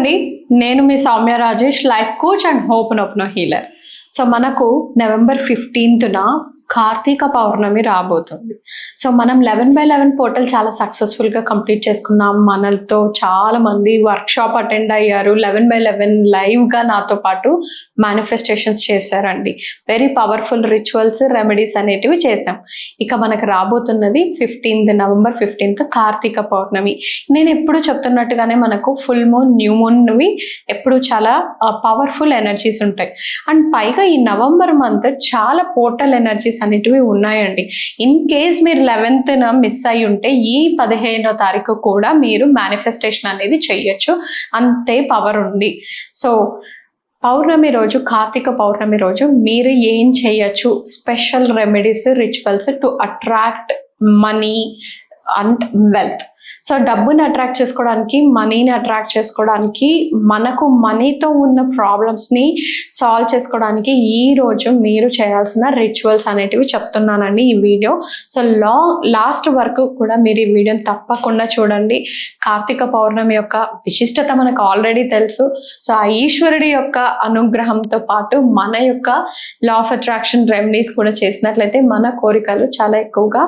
అండి. నేను మీ Soumya Rajesh life coach and ho'oponopono healer so మనకు నవంబర్ ఫిఫ్టీన్త్న కార్తీక పౌర్ణమి రాబోతుంది. సో మనం లెవెన్ బై లెవెన్ పోర్టల్ చాలా సక్సెస్ఫుల్గా కంప్లీట్ చేసుకున్నాం. మనతో చాలా మంది వర్క్ షాప్ అటెండ్ అయ్యారు లెవెన్ బై లెవెన్ లైవ్గా నాతో పాటు మేనిఫెస్టేషన్స్ చేశారండి. వెరీ పవర్ఫుల్ రిచువల్స్ రెమెడీస్ అనేటివి చేసాం ఇక మనకు రాబోతున్నది fifteenth November fifteenth Karthika Pournami. నేను ఎప్పుడు చెప్తున్నట్టుగానే మనకు ఫుల్ మూన్ న్యూ మూన్వి ఎప్పుడు చాలా పవర్ఫుల్ ఎనర్జీస్ ఉంటాయి. అండ్ పైగా ఈ నవంబర్ మంత్ చాలా పోర్టల్ ఎనర్జీస్ అనేటివి ఉన్నాయండి. ఇన్ కేస్ మీరు లెవెన్త్న మిస్ అయి ఉంటే ఈ పదిహేనో తారీఖు కూడా మీరు మేనిఫెస్టేషన్ అనేది చెయ్యొచ్చు అంతే పవర్ ఉంది. సో పౌర్ణమి రోజు కార్తీక పౌర్ణమి రోజు మీరు ఏం చేయొచ్చు? Special remedies rituals to attract money and wealth so డబ్బుని అట్రాక్ట్ చేసుకోవడానికి మనీని అట్రాక్ట్ చేసుకోవడానికి మనకు మనీతో ఉన్న ప్రాబ్లమ్స్ని సాల్వ్ చేసుకోవడానికి ఈ రోజు మీరు చేయాల్సిన రిచువల్స్ అనేటివి చెప్తున్నానండి ఈ వీడియో. సో లాంగ్ లాస్ట్ వరకు కూడా మీరు ఈ వీడియోని తప్పకుండా చూడండి. కార్తీక పౌర్ణమి యొక్క విశిష్టత మనకు ఆల్రెడీ తెలుసు. సో ఆ ఈశ్వరుడి యొక్క అనుగ్రహంతో పాటు మన యొక్క లా ఆఫ్ అట్రాక్షన్ రెమెడీస్ కూడా చేసినట్లయితే మన కోరికలు చాలా ఎక్కువగా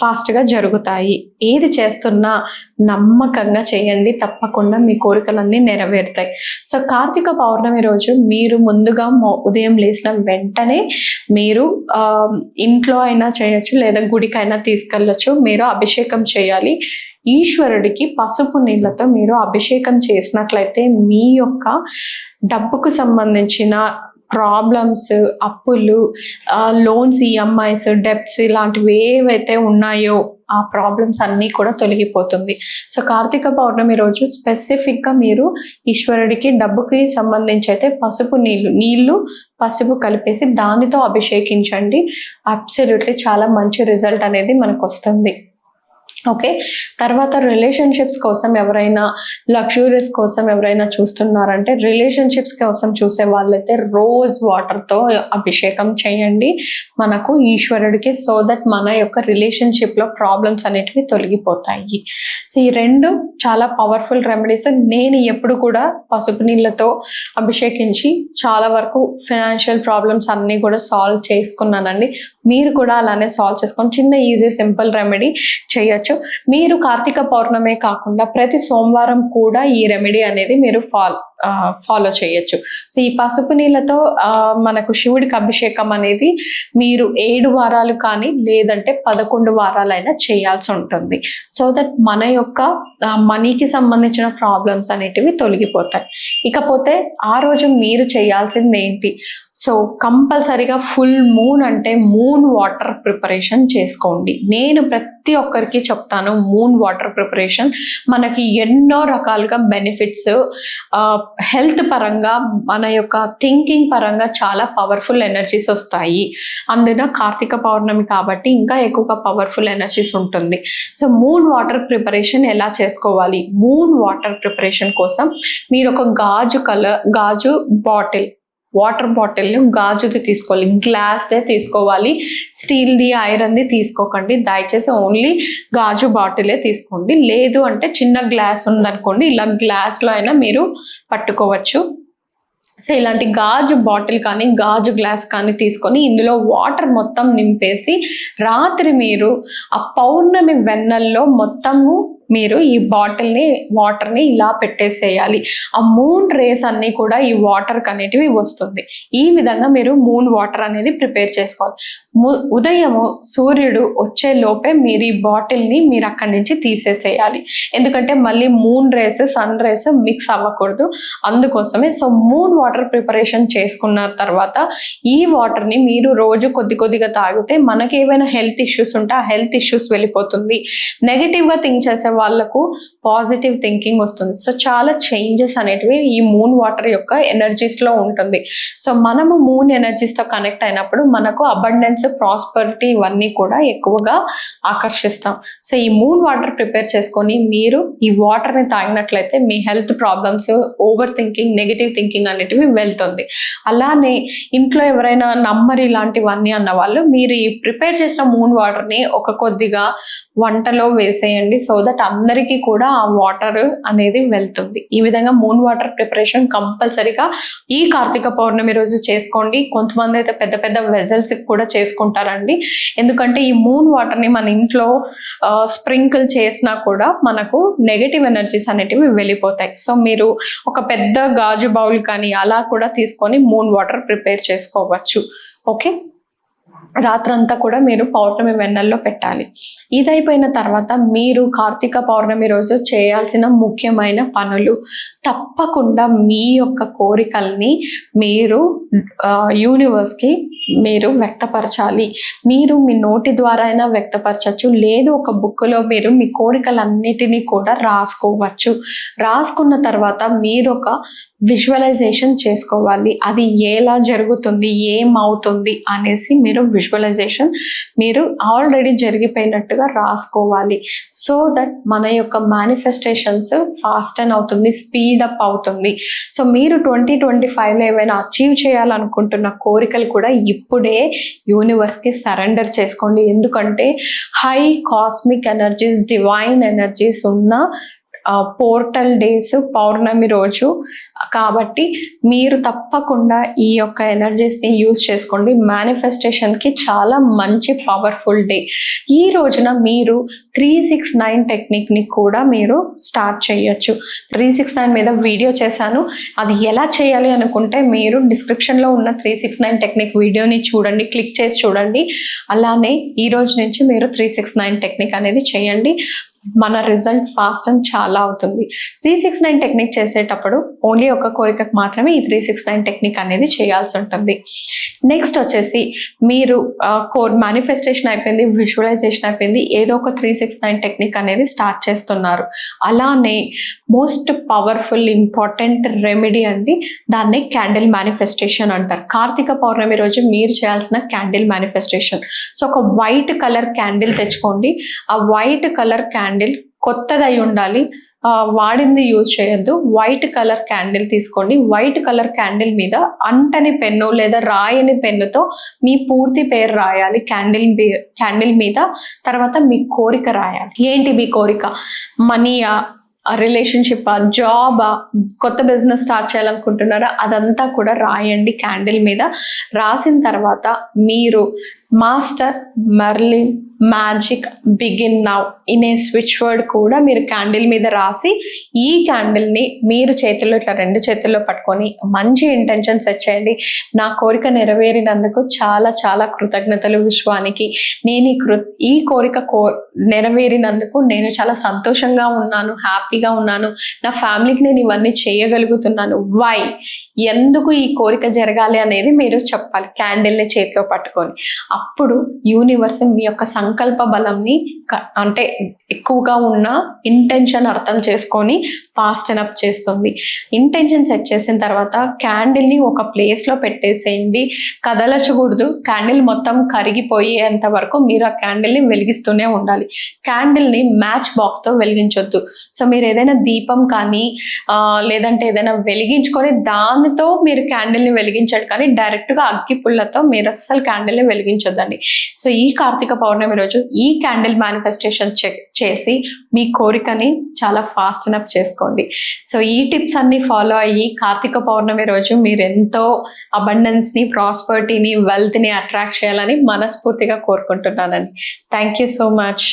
ఫాస్ట్గా జరుగుతాయి. ఏది చేస్తున్నా నమ్మకంగా చేయండి. తప్పకుండా మీ కోరికలన్నీ నెరవేరుతాయి. సో కార్తీక పౌర్ణమి రోజు మీరు ముందుగా ఉదయం లేచిన వెంటనే మీరు ఇంట్లో అయినా చేయొచ్చు లేదా గుడికైనా తీసుకెళ్ళొచ్చు. మీరు అభిషేకం చేయాలి. ఈశ్వరుడికి పసుపు నీళ్ళతో మీరు అభిషేకం చేసినట్లయితే మీ యొక్క డబ్బుకు సంబంధించిన ప్రాబ్లమ్స్ అప్పులు లోన్స్ ఈఎంఐస్ డెప్స్ ఇలాంటివి ఏవైతే ఉన్నాయో ఆ ప్రాబ్లమ్స్ అన్నీ కూడా తొలగిపోతుంది. సో కార్తీక పౌర్ణమి రోజు స్పెసిఫిక్గా మీరు ఈశ్వరుడికి డబ్బుకి సంబంధించి అయితే పసుపు నీళ్ళు నీళ్ళు పసుపు కలిపేసి దానితో అభిషేకించండి. అబ్సల్యూట్లీ చాలా మంచి రిజల్ట్ అనేది మనకు వస్తుంది ఓకే తర్వాత రిలేషన్షిప్స్ కోసం ఎవరైనా లగ్జూరియస్ కోసం ఎవరైనా చూస్తున్నారంటే రిలేషన్షిప్స్ కోసం చూసే వాళ్ళైతే రోజ్ వాటర్తో అభిషేకం చేయండి. మనకు ఈశ్వరుడికి సో దట్ మన యొక్క రిలేషన్షిప్లో ప్రాబ్లమ్స్ అనేటివి తొలగిపోతాయి. సో ఈ రెండు చాలా పవర్ఫుల్ రెమెడీస్ నేను ఎప్పుడు కూడా పసుపు నీళ్ళతో అభిషేకించి చాలా వరకు ఫైనాన్షియల్ ప్రాబ్లమ్స్ అన్నీ కూడా సాల్వ్ చేసుకున్నానండి. మీరు కూడా అలానే సాల్వ్ చేసుకొని చిన్న ఈజీ సింపుల్ రెమెడీ చేయొచ్చు. మీరు కార్తీక పౌర్ణమే కాకుండా ప్రతి సోమవారం కూడా ఈ రెమెడీ అనేది మీరు ఫాలో ఫాలో చేయొచ్చు. సో ఈ పసుపు నీళ్ళతో మనకు శివుడికి అభిషేకం అనేది మీరు ఏడు వారాలు కానీ లేదంటే పదకొండు వారాలైనా చేయాల్సి ఉంటుంది. సో దట్ మన యొక్క మనీకి సంబంధించిన ప్రాబ్లమ్స్ అనేటివి తొలగిపోతాయి. ఇకపోతే ఆ రోజు మీరు చేయాల్సింది ఏంటి? సో కంపల్సరీగా ఫుల్ మూన్ అంటే మూన్ వాటర్ ప్రిపరేషన్ చేసుకోండి. నేను ప్రతి ఒక్కరికి చెప్తాను మూన్ వాటర్ ప్రిపరేషన్ మనకి ఎన్నో రకాలుగా బెనిఫిట్స్ హెల్త్ పరంగా మన యొక్క థింకింగ్ పరంగా చాలా పవర్ఫుల్ ఎనర్జీస్ వస్తాయి. అందున కార్తీక పౌర్ణమి కాబట్టి ఇంకా ఎక్కువగా పవర్ఫుల్ ఎనర్జీస్ ఉంటుంది. సో మూన్ వాటర్ ప్రిపరేషన్ ఎలా చేసుకోవాలి? మూన్ వాటర్ ప్రిపరేషన్ కోసం మీరు ఒక గాజు కలర్ గాజు బాటిల్ వాటర్ బాటిల్ గాజుది తీసుకోవాలి. గ్లాస్దే తీసుకోవాలి. స్టీల్ది ఐరన్ది తీసుకోకండి. దయచేసి ఓన్లీ గాజు బాటిలే తీసుకోండి. లేదు అంటే చిన్న గ్లాస్ ఉందనుకోండి ఇలా గ్లాస్లో అయినా మీరు పట్టుకోవచ్చు. సో ఇలాంటి గాజు బాటిల్ కానీ గాజు గ్లాస్ కానీ తీసుకొని ఇందులో వాటర్ మొత్తం నింపేసి రాత్రి మీరు ఆ పౌర్ణమి వెన్నెల్లో మొత్తము మీరు ఈ బాటిల్ని వాటర్ని ఇలా పెట్టేసేయాలి. ఆ మూన్ రేస్ అన్నీ కూడా ఈ వాటర్ అనేటివి వస్తుంది. ఈ విధంగా మీరు మూన్ వాటర్ అనేది ప్రిపేర్ చేసుకోవాలి. ము- ఉదయము సూర్యుడు వచ్చే లోపే మీరు ఈ బాటిల్ని మీరు అక్కడి నుంచి తీసేసేయాలి. ఎందుకంటే మళ్ళీ moon rays sun rays mix అవ్వకూడదు. అందుకోసమే సో మూన్ వాటర్ ప్రిపరేషన్ చేసుకున్న తర్వాత ఈ వాటర్ని మీరు రోజు కొద్ది కొద్దిగా తాగితే మనకి ఏవైనా హెల్త్ ఇష్యూస్ ఉంటే ఆ హెల్త్ ఇష్యూస్ వెళ్ళిపోతుంది. నెగిటివ్గా థింక్ చేసే వాళ్ళకు పాజిటివ్ థింకింగ్ వస్తుంది. సో చాలా చేంజెస్ అనేటివి ఈ మూన్ వాటర్ యొక్క ఎనర్జీస్లో ఉంటుంది. సో మనము మూన్ ఎనర్జీస్తో కనెక్ట్ అయినప్పుడు మనకు అబండెన్స్ ప్రాస్పరిటీ ఇవన్నీ కూడా ఎక్కువగా ఆకర్షిస్తాం. సో ఈ మూన్ వాటర్ ప్రిపేర్ చేసుకొని మీరు ఈ వాటర్ని తాగినట్లయితే మీ health problems over thinking negative thinking అనేటివి వెళ్తుంది. అలానే ఇంట్లో ఎవరైనా నమ్మరి ఇలాంటివన్నీ అన్న వాళ్ళు మీరు ఈ ప్రిపేర్ చేసిన మూన్ వాటర్ని ఒక కొద్దిగా వంటలో వేసేయండి. సో దట్ అందరికీ కూడా ఆ వాటర్ అనేది వెళ్తుంది. ఈ విధంగా మూన్ వాటర్ ప్రిపరేషన్ కంపల్సరీగా ఈ కార్తీక పౌర్ణమి రోజు చేసుకోండి. కొంతమంది అయితే పెద్ద పెద్ద వెజల్స్ కూడా చేసుకుంటారండి. ఎందుకంటే ఈ మూన్ వాటర్ని మన ఇంట్లో స్ప్రింకిల్ చేసినా కూడా మనకు నెగటివ్ ఎనర్జీస్ అనేటివి వెళ్ళిపోతాయి. సో మీరు ఒక పెద్ద గాజు బౌల్ కానీ అలా కూడా తీసుకొని మూన్ వాటర్ ప్రిపేర్ చేసుకోవచ్చు. ఓకే? రాత్రంతా కూడా మీరు పౌర్ణమి వెన్నెల్లో పెట్టాలి. ఇది అయిపోయిన తర్వాత మీరు కార్తీక పౌర్ణమి రోజు చేయాల్సిన ముఖ్యమైన పనులు తప్పకుండా మీ యొక్క కోరికల్ని మీరు యూనివర్స్కి మీరు వ్యక్తపరచాలి. మీరు మీ నోటి ద్వారా అయినా వ్యక్తపరచచ్చు. లేదు ఒక బుక్లో మీరు మీ కోరికలన్నిటినీ కూడా రాసుకోవచ్చు. రాసుకున్న తర్వాత మీరు ఒక విజువలైజేషన్ చేసుకోవాలి. అది ఎలా జరుగుతుంది? ఏమవుతుంది అనేసి మీరు విజువలైజేషన్ మీరు ఆల్రెడీ జరిగిపోయినట్టుగా రాసుకోవాలి. సో దట్ మన యొక్క మేనిఫెస్టేషన్స్ ఫాస్ట్ అండ్ అవుతుంది స్పీడ్ అప్ అవుతుంది. సో మీరు ట్వంటీ ట్వంటీ ఫైవ్లో ఏమైనా అచీవ్ చేయాలనుకుంటున్న కోరికలు కూడా ఇప్పుడే యూనివర్స్కి సరెండర్ చేసుకోండి. ఎందుకంటే high cosmic energies divine energies ఉన్న పోర్టల్ డేస్ పౌర్ణమి రోజు. కాబట్టి మీరు తప్పకుండా ఈ యొక్క ఎనర్జీస్ని యూజ్ చేసుకోండి. మేనిఫెస్టేషన్కి చాలా మంచి పవర్ఫుల్ డే ఈ రోజున మీరు త్రీ సిక్స్ నైన్ టెక్నిక్ని కూడా మీరు స్టార్ట్ చేయొచ్చు. త్రీ సిక్స్ నైన్ మీద వీడియో చేశాను. అది ఎలా చేయాలి అనుకుంటే మీరు డిస్క్రిప్షన్లో ఉన్న త్రీ సిక్స్ నైన్ టెక్నిక్ వీడియోని చూడండి క్లిక్ చేసి చూడండి. అలానే ఈ రోజు నుంచి మీరు త్రీ సిక్స్ నైన్ టెక్నిక్ అనేది చేయండి. మన రిజల్ట్ ఫాస్ట్ అండ్ చాలా అవుతుంది. త్రీ సిక్స్ నైన్ టెక్నిక్ చేసేటప్పుడు ఓన్లీ ఒక కోరికకు మాత్రమే ఈ త్రీ సిక్స్ నైన్ టెక్నిక్ అనేది చేయాల్సి ఉంటుంది. నెక్స్ట్ వచ్చేసి మీరు కోర్ మేనిఫెస్టేషన్ అయిపోయింది విజువలైజేషన్ అయిపోయింది ఏదో ఒక త్రీ సిక్స్ నైన్ టెక్నిక్ అనేది స్టార్ట్ చేస్తున్నారు. అలానే మోస్ట్ పవర్ఫుల్ ఇంపార్టెంట్ రెమెడీ అండి దాన్నే క్యాండిల్ మేనిఫెస్టేషన్ అంటారు. కార్తీక పౌర్ణమి రోజు మీరు చేయాల్సిన క్యాండిల్ మేనిఫెస్టేషన్ సో ఒక వైట్ కలర్ క్యాండిల్ తెచ్చుకోండి. ఆ వైట్ కలర్ క్యాండిల్ కొత్తది అయి ఉండాలి వాడింది యూజ్ చేయొద్దు. వైట్ కలర్ క్యాండిల్ తీసుకోండి. వైట్ కలర్ క్యాండిల్ మీద అంటని పెన్ను లేదా రాయని పెన్నుతో మీ పూర్తి పేరు రాయాలి. క్యాండిల్ క్యాండిల్ మీద తర్వాత మీ కోరిక రాయాలి. ఏంటి మీ కోరిక? మనీయా రిలేషన్షిప్ జాబా కొత్త బిజినెస్ స్టార్ట్ చేయాలనుకుంటున్నారా? అదంతా కూడా రాయండి. క్యాండిల్ మీద రాసిన తర్వాత మీరు master Merlin magic begin now in a switch word కూడా మీరు క్యాండిల్ మీద రాసి ఈ క్యాండిల్ని మీరు చేతుల్లో ఇట్లా రెండు చేతుల్లో పట్టుకొని మంచి ఇంటెన్షన్ సెట్ చేయండి నా కోరిక నెరవేరినందుకు చాలా చాలా కృతజ్ఞతలు విశ్వానికి. నేను ఈ కృ ఈ కోరిక కో నెరవేరినందుకు నేను చాలా సంతోషంగా ఉన్నాను హ్యాపీగా ఉన్నాను. నా ఫ్యామిలీకి నేను ఇవన్నీ చేయగలుగుతున్నాను. వై ఎందుకు ఈ కోరిక జరగాలి అనేది మీరు చెప్పాలి. క్యాండిల్ని చేతిలో పట్టుకొని. అప్పుడు యూనివర్స్ మీ యొక్క సంకల్ప బలంని అంటే ఎక్కువగా ఉన్న ఇంటెన్షన్ అర్థం చేసుకొని ఫాస్ట్ అప్ చేస్తుంది. ఇంటెన్షన్ సెట్ చేసిన తర్వాత క్యాండిల్ని ఒక ప్లేస్లో పెట్టేసేయండి. కదలచకూడదు. క్యాండిల్ మొత్తం కరిగిపోయేంత వరకు మీరు ఆ క్యాండిల్ని వెలిగిస్తూనే ఉండాలి. క్యాండిల్ని మ్యాచ్ బాక్స్తో వెలిగించొద్దు. సో మీరు ఏదైనా దీపం కానీ లేదంటే ఏదైనా వెలిగించుకొని దానితో మీరు క్యాండిల్ని వెలిగించండి. కానీ డైరెక్ట్గా అగ్గి పుల్లతో మీరు అస్సలు క్యాండిల్ని ఆలోచించొద్దండి సో ఈ కార్తీక పౌర్ణమి రోజు ఈ క్యాండిల్ మేనిఫెస్టేషన్ చేసి మీ కోరికని చాలా ఫాస్ట్ అప్ చేసుకోండి. సో ఈ టిప్స్ అన్ని ఫాలో అయ్యి కార్తీక పౌర్ణమి రోజు మీరు ఎంతో అబండెన్స్ని ప్రాస్పర్టీని వెల్త్ని అట్రాక్ట్ చేయాలని మనస్ఫూర్తిగా కోరుకుంటున్నానండి. Thank you so much